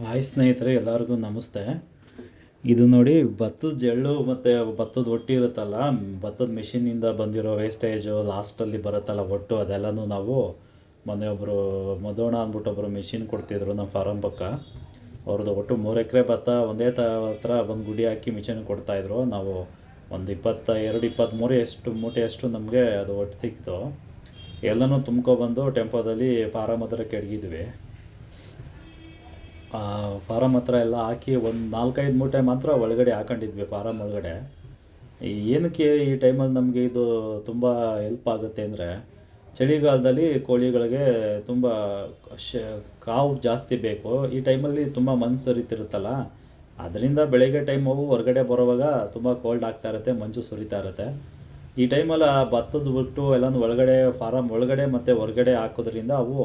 Hi ಸ್ನೇಹಿತರೆ, ಎಲ್ಲರಿಗೂ ನಮಸ್ತೆ. ಇದು ನೋಡಿ ಭತ್ತದ ಜಳ್ಳು ಮತ್ತು ಭತ್ತದ ಒಟ್ಟು ಇರುತ್ತಲ್ಲ, ಭತ್ತದ ಮಿಷಿನಿಂದ ಬಂದಿರೋ ವೇಸ್ಟೇಜು ಲಾಸ್ಟಲ್ಲಿ ಬರುತ್ತಲ್ಲ ಒಟ್ಟು, ಅದೆಲ್ಲನೂ ನಾವು ಮನೆಯೊಬ್ಬರು ಮದೋಣ ಅಂದ್ಬಿಟ್ಟು ಒಬ್ಬರು ಮಿಷಿನ್ ಕೊಡ್ತಿದ್ರು ನಮ್ಮ ಫಾರಂ ಪಕ್ಕ. ಅವ್ರದ್ದು ಒಟ್ಟು ಮೂರು ಎಕರೆ ಭತ್ತ ಒಂದೇ ತ, ಹತ್ರ ಒಂದು ಗುಡಿ ಹಾಕಿ ಮಿಷಿನ್ ಕೊಡ್ತಾಯಿದ್ರು ನಾವು ಒಂದು ಇಪ್ಪತ್ತ, ಎರಡು ಇಪ್ಪತ್ತ್ಮೂರು ಎಷ್ಟು ಮೂಟೆ ಅಷ್ಟು ನಮಗೆ ಅದು ಒಟ್ಟು ಸಿಕ್ತು. ಎಲ್ಲನೂ ತುಂಬ್ಕೊಬಂದು ಟೆಂಪೋದಲ್ಲಿ ಫಾರಮ್ ಹತ್ರ ಕೆಡಗಿದ್ವಿ ಫಾರಮ್ ಹತ್ರ ಎಲ್ಲ ಹಾಕಿ ಒಂದು ನಾಲ್ಕೈದು ಮೂಟೆ ಮಾತ್ರ ಒಳಗಡೆ ಹಾಕೊಂಡಿದ್ವಿ ಫಾರಮ್ ಒಳಗಡೆ. ಏನಕ್ಕೆ ಈ ಟೈಮಲ್ಲಿ ನಮಗೆ ಇದು ತುಂಬ ಹೆಲ್ಪ್ ಆಗುತ್ತೆ ಅಂದರೆ, ಚಳಿಗಾಲದಲ್ಲಿ ಕೋಳಿಗಳಿಗೆ ತುಂಬ ಶ, ಕಾವು ಜಾಸ್ತಿ ಬೇಕು. ಈ ಟೈಮಲ್ಲಿ ತುಂಬ ಮನ್ಸು ಸುರಿತಿರುತ್ತಲ್ಲ ಅದರಿಂದ ಬೆಳಗ್ಗೆ ಟೈಮ್ ಅವು ಹೊರಗಡೆ ಬರೋವಾಗ ತುಂಬ ಕೋಲ್ಡ್ ಆಗ್ತಾ ಇರುತ್ತೆ, ಮಂಜು ಸುರಿತಾ ಇರುತ್ತೆ. ಈ ಟೈಮಲ್ಲಿ ಆ ಭತ್ತದ ಬಿಟ್ಟು ಎಲ್ಲ ಒಳಗಡೆ ಫಾರಮ್ ಒಳಗಡೆ ಮತ್ತು ಹೊರಗಡೆ ಹಾಕೋದ್ರಿಂದ ಅವು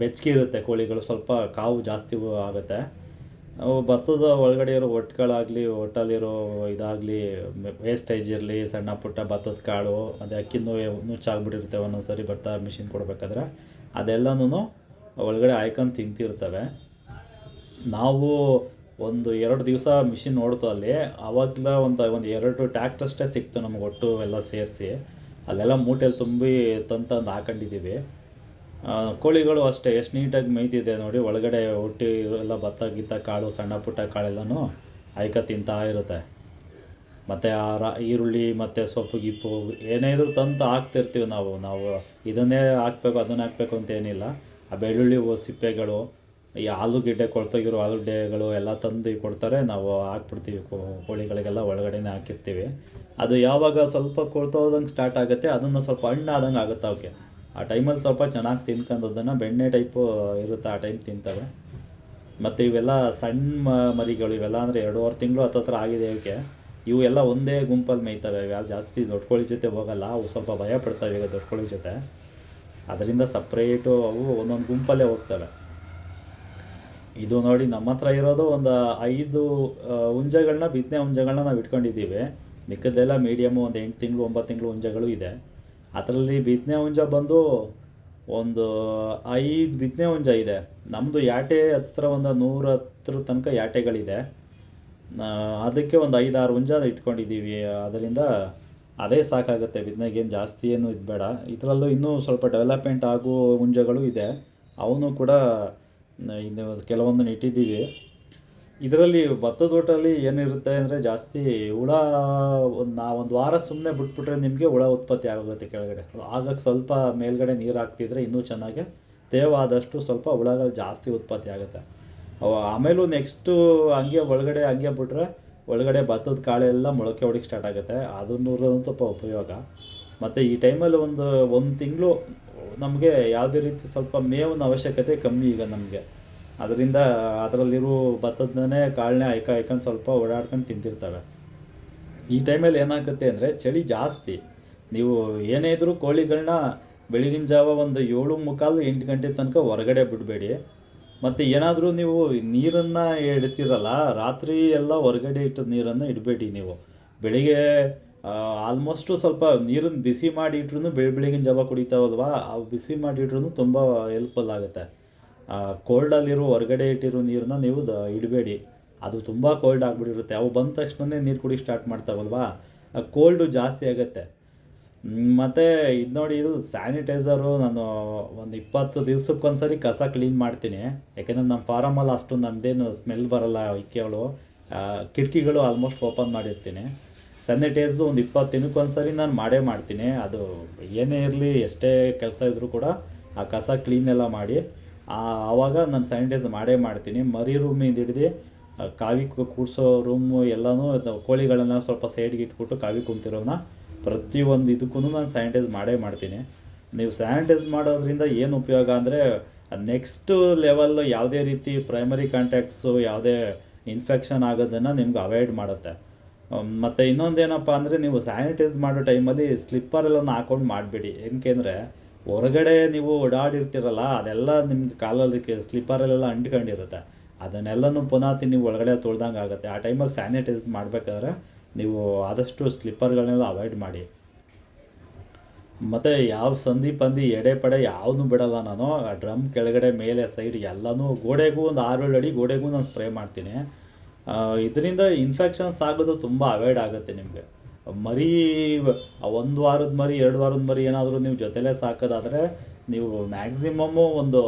ಬೆಚ್ಚಗೆ ಇರುತ್ತೆ ಕೋಳಿಗಳು. ಸ್ವಲ್ಪ ಕಾವು ಜಾಸ್ತಿ ಆಗುತ್ತೆ. ಅವು ಭತ್ತದ ಒಳಗಡೆ ಇರೋ ಒಟ್ಟುಗಳಾಗಲಿ ಒಟ್ಟಲ್ಲಿರೋ ಇದಾಗಲಿ ವೇಸ್ಟೇಜ್ ಇರಲಿ, ಸಣ್ಣ ಪುಟ್ಟ ಭತ್ತದ ಕಾಳು, ಅದೇ ಅಕ್ಕಿನೂ ನುಚ್ಚಾಗ್ಬಿಟ್ಟಿರುತ್ತೆ ಒಂದೊಂದು ಸರಿ ಮಿಷಿನ್ ಕೊಡಬೇಕಾದ್ರೆ. ಅದೆಲ್ಲನೂ ಒಳಗಡೆ ಹಾಯ್ಕೊಂಡು ತಿಂತಿರ್ತವೆ. ನಾವು ಒಂದು ಎರಡು ದಿವಸ ಮಿಷಿನ್ ನೋಡ್ತು ಅಲ್ಲಿ ಆವಾಗಲ ಒಂದು ಒಂದು ಎರಡು ಟ್ಯಾಕ್ಟ್ರಷ್ಟೇ ಸಿಕ್ತು ನಮ್ಗೆ ಒಟ್ಟು ಎಲ್ಲ ಸೇರಿಸಿ. ಅಲ್ಲೆಲ್ಲ ಮೂಟೆಲಿ ತುಂಬಿ ತಂದು ಹಾಕೊಂಡಿದ್ದೀವಿ. ಕೋಳಿಗಳು ಅಷ್ಟೇ, ಎಷ್ಟು ನೀಟಾಗಿ ಮೇಯ್ತಿದೆ ನೋಡಿ, ಒಳಗಡೆ ಹುಟ್ಟಿ ಎಲ್ಲ ಭತ್ತ ಗಿತ್ತ ಕಾಳು, ಸಣ್ಣ ಪುಟ್ಟ ಕಾಳೆಲ್ಲನೂ ಆಯ್ಕ ತಿಂತಾ ಇರುತ್ತೆ. ಮತ್ತು ಆ ರಾ, ಈರುಳ್ಳಿ, ಮತ್ತು ಸೊಪ್ಪು, ಗಿಪ್ಪು ಏನೇ ಇದ್ರೂ ತಂದು ಹಾಕ್ತಿರ್ತೀವಿ ನಾವು. ನಾವು ಇದನ್ನೇ ಹಾಕ್ಬೇಕು, ಅದನ್ನೇ ಹಾಕ್ಬೇಕು ಅಂತ ಏನಿಲ್ಲ. ಆ ಬೆಳ್ಳುಳ್ಳಿ ಸಿಪ್ಪೆಗಳು, ಈ ಆಲೂಗೆಡ್ಡೆ ಕೊಳ್ತೋಗಿರೋ ಆಲೂಗೆಡ್ಡೆಗಳು ಎಲ್ಲ ತಂದು ಕೊಡ್ತಾರೆ. ನಾವು ಹಾಕ್ಬಿಡ್ತೀವಿ ಕೋಳಿಗಳಿಗೆಲ್ಲ ಒಳಗಡೆನೇ ಹಾಕಿರ್ತೀವಿ. ಅದು ಯಾವಾಗ ಸ್ವಲ್ಪ ಕೊಳ್ತೋದಂಗೆ ಸ್ಟಾರ್ಟ್ ಆಗುತ್ತೆ, ಅದನ್ನು ಸ್ವಲ್ಪ ಹಣ್ಣಾದಂಗೆ ಆಗುತ್ತೆ ಅವಕ್ಕೆ. ಆ ಟೈಮಲ್ಲಿ ಸ್ವಲ್ಪ ಚೆನ್ನಾಗಿ ತಿನ್ಕೊಂಡದನ್ನು ಬೆಣ್ಣೆ ಟೈಪು ಇರುತ್ತೆ ಆ ಟೈಮ್ ತಿಂತವೆ. ಮತ್ತು ಇವೆಲ್ಲ ಸಣ್ಣ ಮರಿಗಳು ಇವೆಲ್ಲ ಅಂದರೆ ಎರಡೂವರೆ ತಿಂಗಳು ಹತ್ತತ್ರ ಆಗಿದೆ ಇವಕ್ಕೆ. ಇವು ಎಲ್ಲ ಒಂದೇ ಗುಂಪಲ್ಲಿ ಮೇಯ್ತವೆ ಯಾರು ಜಾಸ್ತಿ ದೊಡ್ಕೊಳ್ಳಿ ಕೋಳಿ ಜೊತೆ ಹೋಗಲ್ಲ, ಅವು ಸ್ವಲ್ಪ ಭಯ ಪಡ್ತವೆ ಈಗ ದೊಡ್ಕೊಳ್ಳಿ ಕೋಳಿ ಜೊತೆ. ಅದರಿಂದ ಸಪ್ರೇಟು ಅವು ಒಂದೊಂದು ಗುಂಪಲ್ಲೇ ಹೋಗ್ತವೆ. ಇದು ನೋಡಿ ನಮ್ಮ ಹತ್ರ ಇರೋದು ಒಂದು ಐದು ಹುಂಜಗಳನ್ನ ಬಿತ್ತನೆ ಹುಂಜಗಳನ್ನ ನಾವು ಇಟ್ಕೊಂಡಿದ್ದೀವಿ. ಮಿಕ್ಕದೆಲ್ಲ ಮೀಡಿಯಮ್ಮು ಒಂದು ಎಂಟು ತಿಂಗಳು, ಒಂಬತ್ತು ತಿಂಗಳು ಹುಂಜಗಳು ಇದೆ. ಅದರಲ್ಲಿ ಬಿತ್ತನೆ ಹುಂಜ ಬಂದು ಒಂದು ಐದು ಬಿತ್ತನೆ ಹುಂಜ ಇದೆ. ನಮ್ಮದು ಯಾಟೆ ಹತ್ತಿರ ಒಂದು ನೂರ ಹತ್ರ ತನಕ ಯಾಟೆಗಳಿದೆ. ಅದಕ್ಕೆ ಒಂದು ಐದಾರು ಹುಂಜ ಇಟ್ಕೊಂಡಿದ್ದೀವಿ. ಅದರಿಂದ ಅದೇ ಸಾಕಾಗುತ್ತೆ. ಬಿತ್ತನೆಗೆ ಏನು ಜಾಸ್ತಿ ಏನು ಇದು ಬೇಡ. ಇದರಲ್ಲೂ ಇನ್ನೂ ಸ್ವಲ್ಪ ಡೆವಲಪ್ಮೆಂಟ್ ಆಗೋ ಹುಂಜಗಳು ಇದೆ. ಅವನು ಕೂಡ ಇನ್ನು ಕೆಲವೊಂದನ್ನು ಇಟ್ಟಿದ್ದೀವಿ. ಇದರಲ್ಲಿ ಭತ್ತದ ತೋಟದಲ್ಲಿ ಏನಿರುತ್ತೆ ಅಂದರೆ ಜಾಸ್ತಿ ಹುಳ, ಒಂದು ನಾ ಒಂದು ವಾರ ಸುಮ್ಮನೆ ಬಿಟ್ಬಿಟ್ರೆ ನಿಮಗೆ ಹುಳ ಉತ್ಪತ್ತಿ ಆಗುತ್ತೆ ಕೆಳಗಡೆ. ಆಗಕ್ಕೆ ಸ್ವಲ್ಪ ಮೇಲ್ಗಡೆ ನೀರು ಹಾಕ್ತಿದ್ರೆ ಇನ್ನೂ ಚೆನ್ನಾಗಿ ತೇವ ಆದಷ್ಟು ಸ್ವಲ್ಪ ಹುಳಗಳು ಜಾಸ್ತಿ ಉತ್ಪತ್ತಿ ಆಗುತ್ತೆ. ಅವ ಆಮೇಲೂ ನೆಕ್ಸ್ಟು ಹಂಗೆ ಒಳಗಡೆ, ಹಂಗೆ ಬಿಟ್ರೆ ಒಳಗಡೆ ಭತ್ತದ ಕಾಳೆಲ್ಲ ಮೊಳಕೆ ಹೊಡಿಕೆ ಸ್ಟಾರ್ಟ್ ಆಗುತ್ತೆ. ಅದನ್ನೂ ಸ್ವಲ್ಪ ಉಪಯೋಗ. ಮತ್ತು ಈ ಟೈಮಲ್ಲಿ ಒಂದು ಒಂದು ತಿಂಗಳು ನಮಗೆ ಯಾವುದೇ ರೀತಿ ಸ್ವಲ್ಪ ಮೇವಿನ ಅವಶ್ಯಕತೆ ಕಮ್ಮಿ ಈಗ ನಮಗೆ. ಅದರಿಂದ ಅದರಲ್ಲಿರೋ ಭತ್ತದನ್ನೇ ಕಾಳನ್ನೇ ಹಾಯ್ಕ ಆಯ್ಕೊಂಡು ಸ್ವಲ್ಪ ಓಡಾಡ್ಕೊಂಡು ತಿಂತಿರ್ತವೆ. ಈ ಟೈಮಲ್ಲಿ ಏನಾಗುತ್ತೆ ಅಂದರೆ ಚಳಿ ಜಾಸ್ತಿ. ನೀವು ಏನೇ ಇದ್ದರೂ ಕೋಳಿಗಳನ್ನ ಬೆಳಗಿನ ಜಾವ ಒಂದು ಏಳು ಮುಕ್ಕಾಲು ಎಂಟು ಗಂಟೆ ತನಕ ಹೊರಗಡೆ ಬಿಡಬೇಡಿ. ಮತ್ತು ಏನಾದರೂ ನೀವು ನೀರನ್ನು ಇಡ್ತೀರಲ್ಲ ರಾತ್ರಿ ಎಲ್ಲ ಹೊರಗಡೆ ಇಟ್ಟು ನೀರನ್ನು ಇಡಬೇಡಿ ನೀವು. ಬೆಳಿಗ್ಗೆ ಆಲ್ಮೋಸ್ಟು ಸ್ವಲ್ಪ ನೀರನ್ನು ಬಿಸಿ ಮಾಡಿ ಇಟ್ರೂ ಬೆಳ, ಬೆಳಗಿನ ಜಾವ ಕುಡಿತಾವಲ್ವಾ ಅವು ಬಿಸಿ ಮಾಡಿ ಇಟ್ರೂ ತುಂಬ ಹೆಲ್ಪ್ಫುಲ್ ಆಗುತ್ತೆ. ಕೋಲ್ಡಲ್ಲಿರೋ ಹೊರಗಡೆ ಇಟ್ಟಿರೋ ನೀರನ್ನ ನೀವು ಇಡಬೇಡಿ. ಅದು ತುಂಬ ಕೋಲ್ಡ್ ಆಗಿಬಿಟ್ಟಿರುತ್ತೆ. ಅವು ಬಂದ ತಕ್ಷಣವೇ ನೀರು ಕುಡಿ ಸ್ಟಾರ್ಟ್ ಮಾಡ್ತಾವಲ್ವಾ? ಕೋಲ್ಡು ಜಾಸ್ತಿ ಆಗುತ್ತೆ. ಮತ್ತು ಇದು ನೋಡಿ, ಇದು ಸ್ಯಾನಿಟೈಸರು ನಾನು ಒಂದು ಇಪ್ಪತ್ತು ದಿವ್ಸಕ್ಕೊಂದ್ಸರಿ ಕಸ ಕ್ಲೀನ್ ಮಾಡ್ತೀನಿ. ಯಾಕೆಂದರೆ ನಮ್ಮ ಫಾರಮಲ್ಲಿ ಅಷ್ಟು ನಮ್ಮದೇನು ಸ್ಮೆಲ್ ಬರಲ್ಲ ಇಕ್ಕೆಗಳು ಕಿಟಕಿಗಳು ಆಲ್ಮೋಸ್ಟ್ ಓಪನ್ ಮಾಡಿರ್ತೀನಿ. ಸ್ಯಾನಿಟೈಸು ಒಂದು ಇಪ್ಪತ್ತು ದಿನಕ್ಕೊಂದ್ಸರಿ ನಾನು ಮಾಡೇ ಮಾಡ್ತೀನಿ. ಅದು ಏನೇ ಇರಲಿ ಎಷ್ಟೇ ಕೆಲಸ ಇದ್ದರೂ ಕೂಡ ಆ ಕಸ ಕ್ಲೀನೆಲ್ಲ ಮಾಡಿ ಆವಾಗ ನಾನು ಸ್ಯಾನಿಟೈಸ್ ಮಾಡೇ ಮಾಡ್ತೀನಿ. ಮರಿ ರೂಮಿಂದ ಹಿಡಿದು ಕಾವಿ ಕೂಡಿಸೋ ರೂಮು ಎಲ್ಲನೂ ಕೋಳಿಗಳನ್ನು ಸ್ವಲ್ಪ ಸೈಡ್ಗೆ ಇಟ್ಬಿಟ್ಟು ಕಾವಿ ಕುಂತಿರೋನ ಪ್ರತಿಯೊಂದು ಇದಕ್ಕೂ ನಾನು ಸ್ಯಾನಿಟೈಸ್ ಮಾಡೇ ಮಾಡ್ತೀನಿ. ನೀವು ಸ್ಯಾನಿಟೈಸ್ ಮಾಡೋದ್ರಿಂದ ಏನು ಉಪಯೋಗ ಅಂದರೆ ನೆಕ್ಸ್ಟ್ ಲೆವೆಲ್ ಯಾವುದೇ ರೀತಿ ಪ್ರೈಮರಿ ಕಾಂಟ್ಯಾಕ್ಟ್ಸು ಯಾವುದೇ ಇನ್ಫೆಕ್ಷನ್ ಆಗೋದನ್ನು ನಿಮ್ಗೆ ಅವಾಯ್ಡ್ ಮಾಡುತ್ತೆ. ಮತ್ತು ಇನ್ನೊಂದೇನಪ್ಪ ಅಂದರೆ ನೀವು ಸ್ಯಾನಿಟೈಸ್ ಮಾಡೋ ಟೈಮಲ್ಲಿ ಸ್ಲಿಪ್ಪರೆಲ್ಲ ಹಾಕೊಂಡು ಮಾಡಬೇಡಿ. ಏನಕ್ಕೆ ಹೊರಗಡೆ ನೀವು ಓಡಾಡಿರ್ತೀರಲ್ಲ, ಅದೆಲ್ಲ ನಿಮ್ಗೆ ಕಾಲಲ್ಲಿ ಸ್ಲೀಪರಲ್ಲೆಲ್ಲ ಅಂಟ್ಕೊಂಡಿರುತ್ತೆ. ಅದನ್ನೆಲ್ಲನೂ ಪುನಃ ನೀವು ಒಳಗಡೆ ತೊಳ್ದಂಗೆ ಆಗುತ್ತೆ. ಆ ಟೈಮಲ್ಲಿ ಸ್ಯಾನಿಟೈಸ್ ಮಾಡಬೇಕಾದ್ರೆ ನೀವು ಆದಷ್ಟು ಸ್ಲಿಪ್ಪರ್ಗಳನ್ನೆಲ್ಲ ಅವಾಯ್ಡ್ ಮಾಡಿ. ಮತ್ತು ಯಾವ ಸಂಧಿ ಪಂದಿ ಎಡೆ ಪಡೆ ಯಾವುದೂ ಬಿಡಲ್ಲ ನಾನು. ಆ ಡ್ರಮ್ ಕೆಳಗಡೆ, ಮೇಲೆ, ಸೈಡ್ ಎಲ್ಲನೂ ಗೋಡೆಗೂ ಒಂದು ಆರು ಏಳು ಅಡಿ ಗೋಡೆಗೂ ನಾನು ಸ್ಪ್ರೇ ಮಾಡ್ತೀನಿ. ಇದರಿಂದ ಇನ್ಫೆಕ್ಷನ್ಸ್ ಆಗೋದು ತುಂಬ ಅವಾಯ್ಡ್ ಆಗುತ್ತೆ ನಿಮಗೆ. ಮರಿ ಒಂದು ವಾರದ ಮರಿ, ಎರಡು ವಾರದ ಮರಿ ಏನಾದರೂ ನೀವು ಜೊತೆಲೇ ಸಾಕೋದಾದರೆ ನೀವು ಮ್ಯಾಕ್ಸಿಮಮ್ಮು ಒಂದು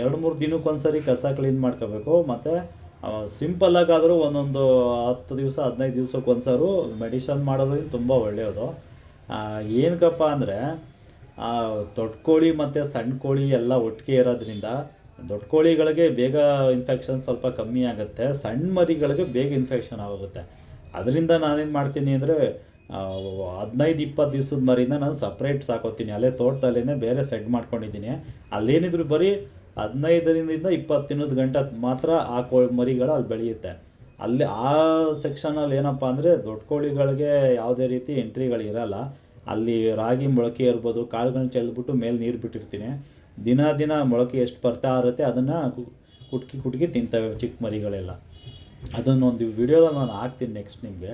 ಎರಡು, ಮೂರು ದಿನಕ್ಕೊಂದ್ಸರಿ ಕಸ ಕ್ಲೀನ್ ಮಾಡ್ಕೋಬೇಕು. ಮತ್ತು ಸಿಂಪಲ್ಲಾಗಾದರೂ ಒಂದೊಂದು ಹತ್ತು ದಿವಸ, ಹದಿನೈದು ದಿವ್ಸಕ್ಕೆ ಒಂದ್ಸಾರು ಮೆಡಿಷನ್ ಮಾಡೋದ್ರಿಂದ ತುಂಬ ಒಳ್ಳೆಯದು. ಏನಕ್ಕಪ್ಪ ಅಂದರೆ ದೊಡ್ಡ ಕೋಳಿ ಮತ್ತು ಸಣ್ಣ ಕೋಳಿ ಎಲ್ಲ ಒಟ್ಟಿಗೆ ಇರೋದ್ರಿಂದ ದೊಡ್ಡ ಕೋಳಿಗಳಿಗೆ ಬೇಗ ಇನ್ಫೆಕ್ಷನ್ ಸ್ವಲ್ಪ ಕಮ್ಮಿ ಆಗುತ್ತೆ. ಸಣ್ಣ ಮರಿಗಳಿಗೆ ಬೇಗ ಇನ್ಫೆಕ್ಷನ್ ಆಗುತ್ತೆ. ಅದರಿಂದ ನಾನೇನು ಮಾಡ್ತೀನಿ ಅಂದರೆ ಹದಿನೈದು ಇಪ್ಪತ್ತು ದಿವ್ಸದ ಮರಿನ ನಾನು ಸಪ್ರೇಟ್ ಸಾಕೋತೀನಿ. ಅಲ್ಲೇ ತೋಟದಲ್ಲೇ ಬೇರೆ ಸೆಡ್ ಮಾಡ್ಕೊಂಡಿದ್ದೀನಿ. ಅಲ್ಲೇನಿದ್ರು ಬರೀ ಹದಿನೈದರಿಂದ ಇಪ್ಪತ್ತು ದಿನದ ಗಂಟೆ ಮಾತ್ರ ಆ ಕೋಳಿ ಮರಿಗಳು ಅಲ್ಲಿ ಬೆಳೆಯುತ್ತೆ. ಅಲ್ಲಿ ಆ ಸೆಕ್ಷನಲ್ಲಿ ಏನಪ್ಪ ಅಂದರೆ ದೊಡ್ಡ ಕೋಳಿಗಳಿಗೆ ಯಾವುದೇ ರೀತಿ ಎಂಟ್ರಿಗಳು ಇರಲ್ಲ. ಅಲ್ಲಿ ರಾಗಿ ಮೊಳಕೆ ಇರ್ಬೋದು ಕಾಳುಗಳನ್ನ ಚೆಲ್ಬಿಟ್ಟು ಮೇಲೆ ನೀರು ಬಿಟ್ಟಿರ್ತೀನಿ. ದಿನ ದಿನ ಮೊಳಕೆ ಎಷ್ಟು ಬರ್ತಾ ಇರುತ್ತೆ, ಅದನ್ನು ಕುಟ್ಕಿ ಕುಟ್ಕಿ ತಿಂತವೆ ಚಿಕ್ಕ ಮರಿಗಳೆಲ್ಲ. ಅದನ್ನೊಂದು ವಿಡಿಯೋದಲ್ಲಿ ನಾನು ಹಾಕ್ತೀನಿ ನೆಕ್ಸ್ಟ್ ನಿಮಗೆ.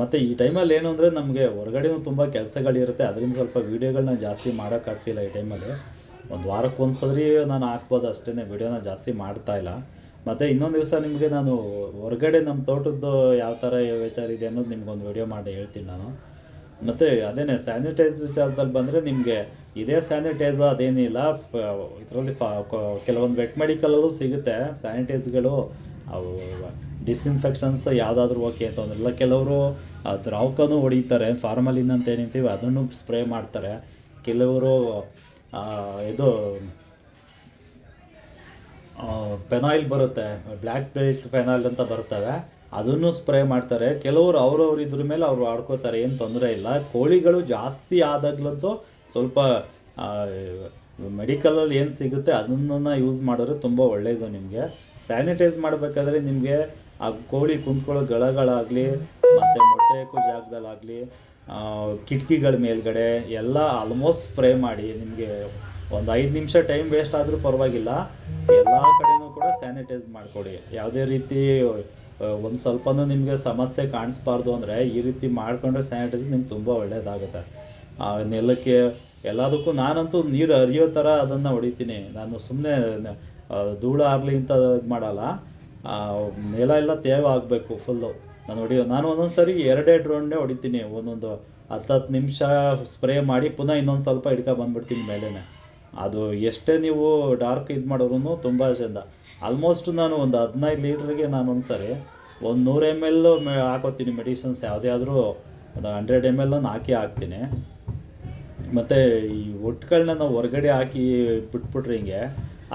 ಮತ್ತು ಈ ಟೈಮಲ್ಲಿ ಏನು ಅಂದರೆ ನಮಗೆ ಹೊರಗಡೆನೂ ತುಂಬ ಕೆಲಸಗಳಿರುತ್ತೆ. ಅದರಿಂದ ಸ್ವಲ್ಪ ವೀಡಿಯೋಗಳನ್ನ ಜಾಸ್ತಿ ಮಾಡೋಕ್ಕಾಗ್ತಿಲ್ಲ ಈ ಟೈಮಲ್ಲಿ ಒಂದು ವಾರಕ್ಕೆ ಒಂದ್ಸರಿ ನಾನು ಹಾಕ್ಬೋದು ಅಷ್ಟೇ ವೀಡಿಯೋನ ಜಾಸ್ತಿ ಮಾಡ್ತಾ ಇಲ್ಲ. ಮತ್ತು ಇನ್ನೊಂದು ದಿವಸ ನಿಮಗೆ ನಾನು ಹೊರಗಡೆ ನಮ್ಮ ತೋಟದ್ದು ಯಾವ ಥರ ಇದೆ ಅನ್ನೋದು ನಿಮ್ಗೊಂದು ವಿಡಿಯೋ ಮಾಡಿ ಹೇಳ್ತೀನಿ ನಾನು. ಮತ್ತು ಅದೇನೇ ಸ್ಯಾನಿಟೈಸ್ ವಿಚಾರದಲ್ಲಿ ಬಂದರೆ ನಿಮಗೆ ಇದೇ ಸ್ಯಾನಿಟೈಸ್ ಅದೇನಿಲ್ಲ ಇದರಲ್ಲಿ ಫ ಕೆಲವೊಂದು ವೆಟ್ ಮೆಡಿಕಲಲ್ಲೂ ಸಿಗುತ್ತೆ. ಸ್ಯಾನಿಟೈಸ್ಗಳು ಅವು ಡಿಸ್ಇನ್ಫೆಕ್ಷನ್ಸ್ ಯಾವುದಾದ್ರೂ ಓಕೆ ಅಂತಂದ್ರಲ್ಲ ಕೆಲವರು ದ್ರಾವಕನೂ ಹೊಡಿತಾರೆ, ಫಾರ್ಮಲಿನ್ ಅಂತ ಏನಂತೀವಿ ಅದನ್ನು ಸ್ಪ್ರೇ ಮಾಡ್ತಾರೆ. ಕೆಲವರು ಇದು ಪೆನಾಯಿಲ್ ಬರುತ್ತೆ, ಬ್ಲ್ಯಾಕ್ ಬೆಲ್ಟ್ ಪೆನಾಯಿಲ್ ಅಂತ ಬರ್ತವೆ, ಅದನ್ನು ಸ್ಪ್ರೇ ಮಾಡ್ತಾರೆ. ಕೆಲವರು ಅವ್ರವ್ರ ಇದ್ರ ಮೇಲೆ ಅವರು ಆಡ್ಕೋತಾರೆ, ಏನು ತೊಂದರೆ ಇಲ್ಲ. ಕೋಳಿಗಳು ಜಾಸ್ತಿ ಆದಾಗ್ಲಂತೂ ಸ್ವಲ್ಪ ಮೆಡಿಕಲಲ್ಲಿ ಏನು ಸಿಗುತ್ತೆ ಅದನ್ನು ಯೂಸ್ ಮಾಡಿದ್ರೆ ತುಂಬ ಒಳ್ಳೆಯದು ನಿಮಗೆ. ಸ್ಯಾನಿಟೈಸ್ ಮಾಡಬೇಕಾದ್ರೆ ನಿಮಗೆ ಆ ಕೋಳಿ ಕುಂತ್ಕೊಳ್ಳೋ ಗಳಗಳಾಗಲಿ, ಮತ್ತು ಮೊಟ್ಟೆ ಹಾಕೋ ಜಾಗದಲ್ಲಾಗಲಿ ಕಿಟಕಿಗಳ ಮೇಲ್ಗಡೆ ಎಲ್ಲ ಆಲ್ಮೋಸ್ಟ್ ಸ್ಪ್ರೇ ಮಾಡಿ ನಿಮಗೆ ಒಂದು ಐದು ನಿಮಿಷ ಟೈಮ್ ವೇಸ್ಟ್ ಆದರೂ ಪರವಾಗಿಲ್ಲ. ಎಲ್ಲ ಕಡೆನೂ ಕೂಡ ಸ್ಯಾನಿಟೈಸ್ ಮಾಡಿಕೊಡಿ. ಯಾವುದೇ ರೀತಿ ಒಂದು ಸ್ವಲ್ಪನೂ ನಿಮಗೆ ಸಮಸ್ಯೆ ಕಾಣಿಸ್ಬಾರ್ದು ಅಂದರೆ ಈ ರೀತಿ ಮಾಡಿಕೊಂಡ್ರೆ ಸ್ಯಾನಿಟೈಸ್ ನಿಮ್ಗೆ ತುಂಬ ಒಳ್ಳೆಯದಾಗುತ್ತೆ ನೆಲಕ್ಕೆ ಎಲ್ಲದಕ್ಕೂ ನಾನಂತೂ ನೀರು ಹರಿಯೋ ಥರ ಅದನ್ನು ಹೊಡಿತೀನಿ. ನಾನು ಸುಮ್ಮನೆ ಧೂಳು ಆಗಲಿ ಅಂತ ಇದು ಮಾಡಲ್ಲ. ಆ, ನೆಲ ಎಲ್ಲ ತೇವ ಆಗಬೇಕು ಫುಲ್ಲು ನಾನು ಹೊಡಿಯೋ ನಾನು ಒಂದೊಂದು ಸರಿ ಎರಡೆರಡು ರೌಂಡೇ ಹೊಡಿತೀನಿ. ಒಂದೊಂದು ಹತ್ತು ಹತ್ತು ನಿಮಿಷ ಸ್ಪ್ರೇ ಮಾಡಿ ಪುನಃ ಇನ್ನೊಂದು ಸ್ವಲ್ಪ ಹಿಡ್ಕೊ ಬಂದುಬಿಡ್ತೀನಿ ಮೇಲೇ ಅದು ಎಷ್ಟೇ ನೀವು ಡಾರ್ಕ್ ಇದು ಮಾಡಿದ್ರು ತುಂಬ ಚೆಂದ. ಆಲ್ಮೋಸ್ಟ್ ನಾನು ಒಂದು ಹದಿನೈದು ಲೀಟ್ರಿಗೆ ನಾನು ಒಂದು ಸರಿ ಒಂದು ನೂರು ಎಂ ಎಲ್ ಹಾಕೋತೀನಿ. ಮೆಡಿಸಿನ್ಸ್ ಯಾವುದೇ ಆದರೂ ಒಂದು ಹಂಡ್ರೆಡ್ ಎಂ ಎಲ್ ನಾನು ಹಾಕಿ ಹಾಕ್ತೀನಿ. ಮತ್ತು ಈ ಒಟ್ಟುಗಳನ್ನ ನಾವು ಹೊರಗಡೆ ಹಾಕಿ ಬಿಟ್ಬಿಟ್ರೆ ಹಿಂಗೆ?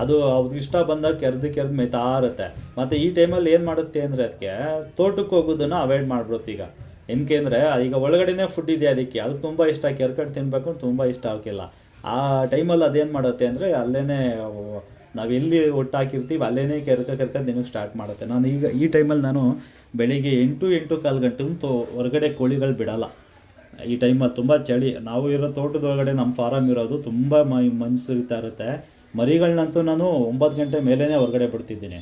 ಅದು ಅವ್ರಿಗೆ ಇಷ್ಟ ಬಂದಾಗ ಕೆರೆದು ಕೆರೆದು ಮೇಯ್ತಾ ಇರುತ್ತೆ. ಮತ್ತು ಈ ಟೈಮಲ್ಲಿ ಏನು ಮಾಡುತ್ತೆ ಅಂದರೆ ಅದಕ್ಕೆ ತೋಟಕ್ಕೆ ಹೋಗೋದನ್ನು ಅವಾಯ್ಡ್ ಮಾಡ್ಬಿಡುತ್ತೆ ಈಗ. ಏನಕ್ಕೆ ಅಂದರೆ ಈಗ ಒಳಗಡೆನೇ ಫುಡ್ ಇದೆ ಅದಕ್ಕೆ. ಅದು ತುಂಬ ಇಷ್ಟ. ಕೆರ್ಕೊಂಡು ತಿನ್ನಬೇಕು ತುಂಬ ಇಷ್ಟ ಆಗಿಲ್ಲ ಆ ಟೈಮಲ್ಲಿ ಅದೇನು ಮಾಡುತ್ತೆ ಅಂದರೆ ಅಲ್ಲೇ ನಾವು ಎಲ್ಲಿ ಒಟ್ಟು ಹಾಕಿರ್ತೀವಿ ಅಲ್ಲೇ ಕೆರ್ಕ ಕೆರ್ಕ ದಿನಕ್ಕೆ ಸ್ಟಾರ್ಟ್ ಮಾಡುತ್ತೆ. ನಾನು ಈಗ ಈ ಟೈಮಲ್ಲಿ ನಾನು ಬೆಳಿಗ್ಗೆ ಎಂಟು ಎಂಟು ಕಾಲು ಗಂಟೆಗೂ ತೋ ಹೊರಗಡೆ ಕೋಳಿಗಳು ಬಿಡಲ್ಲ. ಈ ಟೈಮಲ್ಲಿ ತುಂಬ ಚಳಿ. ನಾವು ಇರೋ ತೋಟದೊಳಗಡೆ ನಮ್ಮ ಫಾರಮ್ ಇರೋದು ತುಂಬ ಮೈ ಮಂಜು ಇರುತ್ತೆ. ಮರಿಗಳನ್ನಂತೂ ನಾನು ಒಂಬತ್ತು ಗಂಟೆ ಮೇಲೇ ಹೊರಗಡೆ ಬಿಡ್ತಿದ್ದೀನಿ.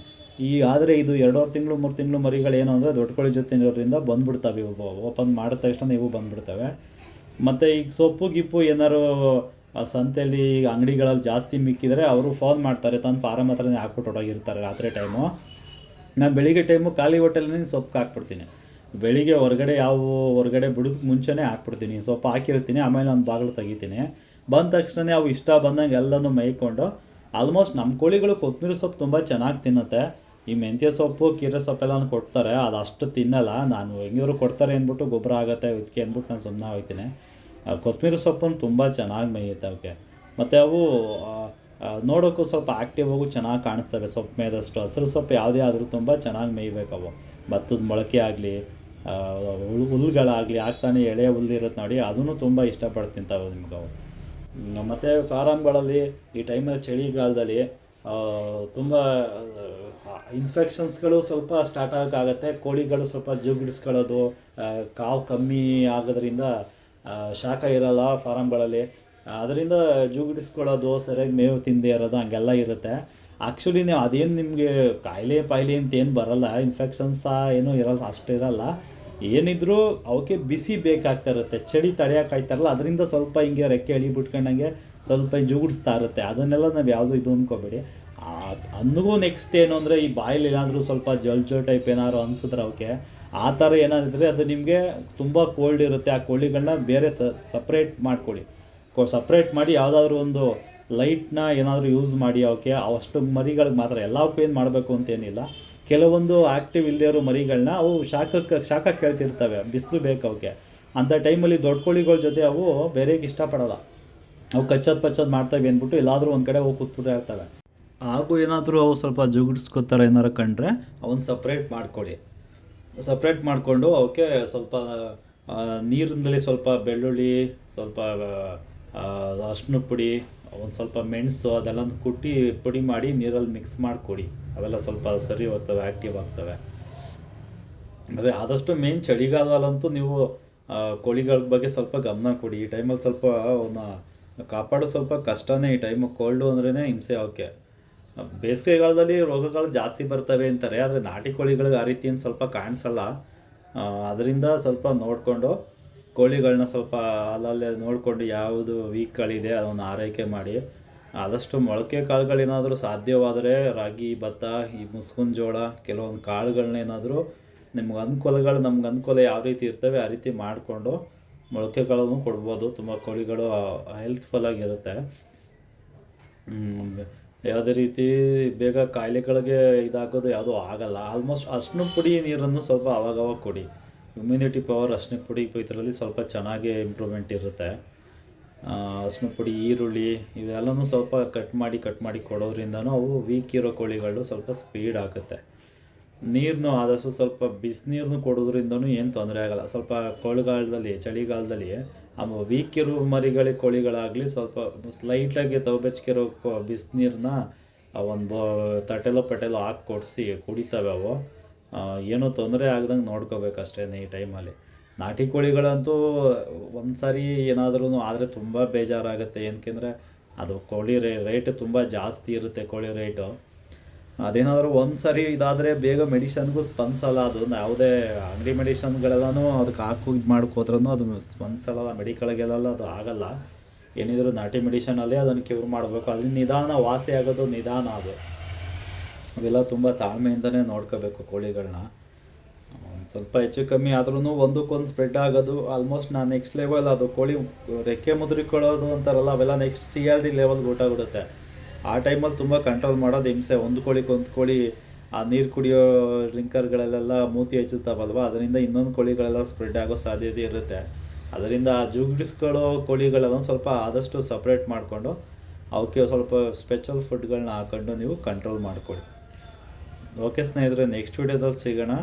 ಈ, ಆದರೆ ಇದು ಎರಡೂವರೆ ತಿಂಗಳು, ಮೂರು ತಿಂಗಳು ಮರಿಗಳು ಏನು ಅಂದರೆ ದೊಡ್ಡ ಕೋಳಿ ಜೊತೆ ಇರೋದ್ರಿಂದ ಬಂದ್ಬಿಡ್ತಾವೆ ಇವು ಓಪನ್ ಮಾಡಿದ ತಕ್ಷಣ ಇವು ಬಂದುಬಿಡ್ತವೆ. ಮತ್ತು ಈಗ ಸೊಪ್ಪು, ಗಿಪ್ಪು ಏನಾರು ಸಂತೆಯಲ್ಲಿ ಅಂಗಡಿಗಳಲ್ಲಿ ಜಾಸ್ತಿ ಮಿಕ್ಕಿದರೆ ಅವರು ಫೋನ್ ಮಾಡ್ತಾರೆ, ತಂದು ಫಾರಮ್ ಹತ್ರನೇ ಹಾಕ್ಬಿಟ್ಟು ಹೊರಗಿರ್ತಾರೆ ರಾತ್ರಿ ಟೈಮು ನಾನು ಬೆಳಿಗ್ಗೆ ಟೈಮು ಖಾಲಿ ಹೋಟೆಲ್ನೇ ಸೊಪ್ಪು ಹಾಕ್ಬಿಡ್ತೀನಿ. ಬೆಳಿಗ್ಗೆ ಹೊರಗಡೆ ಯಾವ ಹೊರಗಡೆ ಬಿಡೋದಕ್ಕೆ ಮುಂಚೆನೇ ಹಾಕ್ಬಿಡ್ತೀನಿ. ಸ್ವಲ್ಪ ಹಾಕಿರ್ತೀನಿ, ಆಮೇಲೆ ನಾನು ಬಾಗಿಲು ತೆಗಿತೀನಿ. ಬಂದ ತಕ್ಷಣನೇ ಅವು ಇಷ್ಟ ಬಂದಂಗೆ ಎಲ್ಲನೂ ಮೇಯ್ಕೊಂಡು ಆಲ್ಮೋಸ್ಟ್ ನಮ್ಮ ಕೋಳಿಗಳು ಕೊತ್ತಂಬರಿ ಸೊಪ್ಪು ತುಂಬ ಚೆನ್ನಾಗಿ ತಿನ್ನುತ್ತೆ. ಈ ಮೆಂತ್ಯ ಸೊಪ್ಪು, ಕೀರೆ ಸೊಪ್ಪೆಲ್ಲ ಕೊಡ್ತಾರೆ. ಅದು ಅಷ್ಟು ತಿನ್ನಲ್ಲ. ನಾನು ಹೆಂಗಿದ್ರು ಕೊಡ್ತಾರೆ ಅಂದ್ಬಿಟ್ಟು ಗೊಬ್ಬರ ಆಗುತ್ತೆ ಇದಕ್ಕೆ ಅಂದ್ಬಿಟ್ಟು ನಾನು ಸುಮ್ಮನೆ ಹೋಗ್ತೀನಿ. ಕೊತ್ತಂಬರಿ ಸೊಪ್ಪನ್ನು ತುಂಬ ಚೆನ್ನಾಗಿ ಮೇಯುತ್ತೆ ಅವಕ್ಕೆ. ಮತ್ತು ಅವು ನೋಡೋಕ್ಕೂ ಸ್ವಲ್ಪ ಆ್ಯಕ್ಟಿವ್ ಆಗು ಚೆನ್ನಾಗಿ ಕಾಣಿಸ್ತವೆ. ಸೊಪ್ಪು ಮೇದಷ್ಟು. ಹಸಿರು ಸೊಪ್ಪು ಯಾವುದೇ ಆದರೂ ತುಂಬ ಚೆನ್ನಾಗಿ ಮೇಯ್ಬೇಕು ಅವು. ಭತ್ತದ ಮೊಳಕೆ ಆಗಲಿ ಹುಲ್ ಹುಲ್ಗಳಾಗಲಿ ಆಗ್ತಾನೆ ಎಳೆ ಹುಲ್ಲಿರುತ್ತೆ ನೋಡಿ ಅದನ್ನು ತುಂಬ ಇಷ್ಟಪಟ್ಟು ತಿಂತಾವೆ ನಿಮ್ಗೆ ಅವು ಮತ್ತು ಫಾರಮ್ಗಳಲ್ಲಿ ಈ ಟೈಮಲ್ಲಿ ಚಳಿಗಾಲದಲ್ಲಿ ತುಂಬ ಇನ್ಫೆಕ್ಷನ್ಸ್ಗಳು ಸ್ವಲ್ಪ ಸ್ಟಾರ್ಟ್ ಆಗೋಕ್ಕಾಗತ್ತೆ. ಕೋಳಿಗಳು ಸ್ವಲ್ಪ ಜುಗಿಡಿಸ್ಕೊಳ್ಳೋದು ಕಾವು ಕಮ್ಮಿ ಆಗೋದ್ರಿಂದ ಶಾಖ ಇರಲ್ಲ ಫಾರಮ್ಗಳಲ್ಲಿ ಅದರಿಂದ ಜುಗಿಡಿಸ್ಕೊಳ್ಳೋದು ಸರಿಯಾಗಿ ಮೇವು ತಿಂದೇ ಇರೋದು ಹಂಗೆಲ್ಲ ಇರುತ್ತೆ. ಆ್ಯಕ್ಚುಲಿ ನೀವು ಅದೇನು ನಿಮಗೆ ಕಾಯಿಲೆ ಪಾಯಿಲೆ ಅಂತ ಏನು ಬರಲ್ಲ ಇನ್ಫೆಕ್ಷನ್ಸ ಏನೂ ಇರಲ್ಲ, ಅಷ್ಟು ಇರಲ್ಲ. ಏನಿದ್ರೂ ಅವಕ್ಕೆ ಬಿಸಿ ಬೇಕಾಗ್ತಾ ಇರುತ್ತೆ. ಚಳಿ ತಡೆಯೋಕ್ಕಾಯ್ತಾರಲ್ಲ ಅದರಿಂದ ಸ್ವಲ್ಪ ಹಿಂಗೆ ರೆಕ್ಕೆ ಎಳಿ ಬಿಟ್ಕೊಂಡಂಗೆ ಸ್ವಲ್ಪ ಜುಗುಡಿಸ್ತಾ ಇರುತ್ತೆ. ಅದನ್ನೆಲ್ಲ ನಾವು ಯಾವುದೂ ಇದು ಅಂದ್ಕೋಬೇಡಿ ಅನ್ನಗೂ ನೆಕ್ಸ್ಟ್ ಏನು ಅಂದರೆ ಈ ಬಾಯಲ್ಲಿ ಏನಾದರೂ ಸ್ವಲ್ಪ ಜಲ್ಜೋ ಜಲ್ ಟೈಪ್ ಏನಾದ್ರು ಅನ್ಸಿದ್ರೆ ಅವಕ್ಕೆ ಆ ಥರ ಏನಾದಿದ್ರೆ ಅದು ನಿಮಗೆ ತುಂಬ ಕೋಲ್ಡ್ ಇರುತ್ತೆ. ಆ ಕೋಳಿಗಳನ್ನ ಬೇರೆ ಸಪ್ರೇಟ್ ಮಾಡ್ಕೊಳ್ಳಿ. ಕೊ ಸಪ್ರೇಟ್ ಮಾಡಿ ಯಾವುದಾದ್ರೂ ಒಂದು ಲೈಟ್ನ ಏನಾದರೂ ಯೂಸ್ ಮಾಡಿ ಅವಕ್ಕೆ, ಅವಷ್ಟು ಮರಿಗಳಿಗೆ ಮಾತ್ರ ಎಲ್ಲ ಏನು ಮಾಡಬೇಕು ಅಂತೇನಿಲ್ಲ ಕೆಲವೊಂದು ಆ್ಯಕ್ಟಿವ್ ಇಲ್ಲದೇ ಇರೋ ಮರಿಗಳನ್ನ ಅವು ಶಾಖಕ್ಕೆ ಶಾಖ ಕೇಳ್ತಿರ್ತವೆ, ಬಿಸಿಲು ಬೇಕು ಅವಕ್ಕೆ. ಅಂಥ ಟೈಮಲ್ಲಿ ದೊಡ್ಡ ಕೋಳಿಗಳ ಜೊತೆ ಅವು ಬೇರೆಗೆ ಇಷ್ಟಪಡೋಲ್ಲ. ಅವು ಕಚ್ಚೋದು ಪಚ್ಚೋದು ಮಾಡ್ತವೆ ಅಂದ್ಬಿಟ್ಟು ಎಲ್ಲಾದರೂ ಒಂದು ಕಡೆ ಹೋಗಿ ಕೂತ್ಬಿಡ್ತಾ ಇರ್ತವೆ. ಹಾಗೂ ಏನಾದರೂ ಅವು ಸ್ವಲ್ಪ ಜುಗುಡ್ಸ್ಕೊತಾರೆ ಏನಾರು ಕಂಡ್ರೆ ಅವನ್ನ ಸಪ್ರೇಟ್ ಮಾಡ್ಕೊಳ್ಳಿ ಸಪ್ರೇಟ್ ಮಾಡಿಕೊಂಡು ಅವಕ್ಕೆ ಸ್ವಲ್ಪ ನೀರಿನಲ್ಲಿ ಸ್ವಲ್ಪ ಬೆಳ್ಳುಳ್ಳಿ, ಸ್ವಲ್ಪ ಅರ್ಶಿನ ಪುಡಿ ಒಂದು ಸ್ವಲ್ಪ ಮೆಣಸು ಅದೆಲ್ಲ ಕುಟ್ಟಿ ಪುಡಿ ಮಾಡಿ ನೀರಲ್ಲಿ ಮಿಕ್ಸ್ ಮಾಡಿಕೊಡಿ. ಅವೆಲ್ಲ ಸ್ವಲ್ಪ ಸರಿ ಹೋಗ್ತವೆ ಆ್ಯಕ್ಟಿವ್ ಆಗ್ತವೆ. ಅದೇ ಆದಷ್ಟು ಮೇನ್ ಚಳಿಗಾಲದಲ್ಲಂತೂ ನೀವು ಕೋಳಿಗಳ ಬಗ್ಗೆ ಸ್ವಲ್ಪ ಗಮನ ಕೊಡಿ. ಈ ಟೈಮಲ್ಲಿ ಸ್ವಲ್ಪ ಅವನ್ನ ಕಾಪಾಡೋ ಸ್ವಲ್ಪ ಕಷ್ಟನೇ ಈ ಟೈಮು ಕೋಲ್ಡು ಅಂದ್ರೇ ಹಿಂಸೆ ಅವಕ್ಕೆ ಬೇಸಿಗೆಗಾಲದಲ್ಲಿ ರೋಗಗಳು ಜಾಸ್ತಿ ಬರ್ತವೆ ಅಂತಾರೆ, ಆದರೆ ನಾಟಿ ಕೋಳಿಗಳಿಗೆ ಆ ರೀತಿ ಸ್ವಲ್ಪ ಕಾಣಿಸಲ್ಲ. ಅದರಿಂದ ಸ್ವಲ್ಪ ನೋಡಿಕೊಂಡು ಕೋಳಿಗಳನ್ನ ಸ್ವಲ್ಪ ಅಲ್ಲಲ್ಲೇ ನೋಡಿಕೊಂಡು ಯಾವುದು ವೀಕ್ಗಳಿದೆ ಅದನ್ನು ಆರೈಕೆ ಮಾಡಿ. ಆದಷ್ಟು ಮೊಳಕೆ ಕಾಳುಗಳೇನಾದರೂ ಸಾಧ್ಯವಾದರೆ ರಾಗಿ ಭತ್ತ ಈ ಮುಸ್ಕಿನ ಜೋಳ ಕೆಲವೊಂದು ಕಾಳುಗಳನ್ನೇನಾದರೂ ನಿಮ್ಗೆ ಅನುಕೂಲಗಳು ನಮ್ಗೆ ಅನುಕೂಲ ಯಾವ ರೀತಿ ಇರ್ತವೆ ಆ ರೀತಿ ಮಾಡಿಕೊಂಡು ಮೊಳಕೆ ಕಾಳನ್ನು ಕೊಡ್ಬೋದು. ತುಂಬ ಕೋಳಿಗಳು ಹೆಲ್ತ್ಫುಲ್ ಆಗಿರುತ್ತೆ. ಹ್ಮ್, ಯಾವುದೇ ರೀತಿ ಬೇಗ ಕಾಯಿಲೆಗಳಿಗೆ ಇದಾಗೋದು ಯಾವುದೂ ಆಗಲ್ಲ. ಆಲ್ಮೋಸ್ಟ್ ಅಷ್ಟು ಪುಡಿ ನೀರನ್ನು ಸ್ವಲ್ಪ ಅವಾಗವಾಗ ಕೊಡಿ. ಇಮ್ಯುನಿಟಿ ಪವರ್ ಅರ್ಶಿನ ಪುಡಿ ಇದರಲ್ಲಿ ಸ್ವಲ್ಪ ಚೆನ್ನಾಗೇ ಇಂಪ್ರೂವ್ಮೆಂಟ್ ಇರುತ್ತೆ. ಅರ್ಶಿನ ಪುಡಿ, ಈರುಳ್ಳಿ ಇವೆಲ್ಲನೂ ಸ್ವಲ್ಪ ಕಟ್ ಮಾಡಿ ಕಟ್ ಮಾಡಿ ಕೊಡೋದ್ರಿಂದನೂ ಅವು ವೀಕ್ ಇರೋ ಕೋಳಿಗಳು ಸ್ವಲ್ಪ ಸ್ಪೀಡ್ ಆಗುತ್ತೆ ನೀರನ್ನು ಆದಷ್ಟು ಸ್ವಲ್ಪ ಬಿಸಿನೀರನ್ನು ಕೊಡೋದ್ರಿಂದನೂ ಏನು ತೊಂದರೆ ಆಗಲ್ಲ. ಸ್ವಲ್ಪ ಕೋಳಿಗಾಲದಲ್ಲಿ, ಚಳಿಗಾಲದಲ್ಲಿ ಆ ವೀಕ್ ಇರೋ ಮರಿಗಳಿಗೆ ಕೋಳಿಗಳಾಗಲಿ ಸ್ವಲ್ಪ ಸ್ಲೈಟಾಗಿ ತವಬೆಚ್ಚಗಿರೋ ಬಿಸಿನೀರನ್ನ ಒಂದು ತಟೆಲೋ ಪಟೆಲೋ ಹಾಕಿ ಕೊಡಿಸಿ ಕುಡಿತವೆ ಅವು. ಏನೂ ತೊಂದರೆ ಆಗ್ದಂಗೆ ನೋಡ್ಕೋಬೇಕಷ್ಟೇ ಈ ಟೈಮಲ್ಲಿ. ನಾಟಿ ಕೋಳಿಗಳಂತೂ ಒಂದು ಸಾರಿ ಏನಾದ್ರೂ ಆದರೆ ತುಂಬ ಬೇಜಾರಾಗುತ್ತೆ. ಏನಕ್ಕೆಂದರೆ ಅದು ಕೋಳಿ ರೇ ರೇಟ್ ತುಂಬ ಜಾಸ್ತಿ ಇರುತ್ತೆ ಕೋಳಿ ರೇಟು ಅದೇನಾದರೂ ಒಂದು ಸರಿ ಇದಾದರೆ ಬೇಗ ಮೆಡಿಷನ್ಗೂ ಸ್ಪಂದಿಸಲ್ಲ ಅದು. ಯಾವುದೇ ಅಂಗಡಿ ಮೆಡಿಷನ್ಗಳೆಲ್ಲನೂ ಅದಕ್ಕೆ ಹಾಕು ಇದು ಮಾಡ್ಕೋದ್ರೂ ಅದು ಸ್ಪಂದಿಸಲ್ಲ ಮೆಡಿಕಲ್ಗೆಲ್ಲ ಅದು ಆಗಲ್ಲ. ಏನಿದ್ರು ನಾಟಿ ಮೆಡಿಷನಲ್ಲೇ ಅದನ್ನು ಕ್ಯೂರ್ ಮಾಡಬೇಕು. ಅದರಿಂದ ನಿಧಾನ ವಾಸಿ ಆಗೋದು ನಿಧಾನ ಅದು. ಅವೆಲ್ಲ ತುಂಬ ತಾಳ್ಮೆಯಿಂದನೇ ನೋಡ್ಕೋಬೇಕು ಕೋಳಿಗಳನ್ನ ಸ್ವಲ್ಪ ಹೆಚ್ಚು ಕಮ್ಮಿ ಆದ್ರೂ ಒಂದಕ್ಕೊಂದು ಸ್ಪ್ರೆಡ್ ಆಗೋದು ಆಲ್ಮೋಸ್ಟ್ ನಾನು ನೆಕ್ಸ್ಟ್ ಲೆವೆಲ್ ಅದು ಕೋಳಿ ರೆಕ್ಕೆ ಮುದ್ರಿಕೊಳ್ಳೋದು ಅಂತಾರಲ್ಲ, ಅವೆಲ್ಲ ನೆಕ್ಸ್ಟ್ ಸಿ ಆರ್ ಡಿ ಲೆವೆಲ್ಗೆ ಊಟ ಆ ಟೈಮಲ್ಲಿ ತುಂಬ ಕಂಟ್ರೋಲ್ ಮಾಡೋದು ಹಿಂಸೆ. ಒಂದು ಕೋಳಿಗೆ ಒಂದು ಕೋಳಿ, ಆ ನೀರು ಕುಡಿಯೋ ಡ್ರಿಂಕರ್ಗಳಲ್ಲೆಲ್ಲ ಮೂತಿ ಹೆಚ್ಚುತ್ತಾವಲ್ವ? ಅದರಿಂದ ಇನ್ನೊಂದು ಕೋಳಿಗಳೆಲ್ಲ ಸ್ಪ್ರೆಡ್ ಆಗೋ ಸಾಧ್ಯತೆ ಇರುತ್ತೆ. ಅದರಿಂದ ಆ ಜುಗ್ಡಿಸ್ಕೊಳ್ಳೋ ಕೋಳಿಗಳೆಲ್ಲ ಸ್ವಲ್ಪ ಆದಷ್ಟು ಸಪ್ರೇಟ್ ಮಾಡಿಕೊಂಡು, ಅವಕ್ಕೆ ಸ್ವಲ್ಪ ಸ್ಪೆಷಲ್ ಫುಡ್ಗಳನ್ನ ಹಾಕೊಂಡು ನೀವು ಕಂಟ್ರೋಲ್ ಮಾಡ್ಕೊಳ್ಳಿ. ಓಕೆ ಸ್ನೇಹಿತರೆ ನೆಕ್ಸ್ಟ್ ವೀಡಿಯೋದಲ್ಲಿ ಸಿಗೋಣ.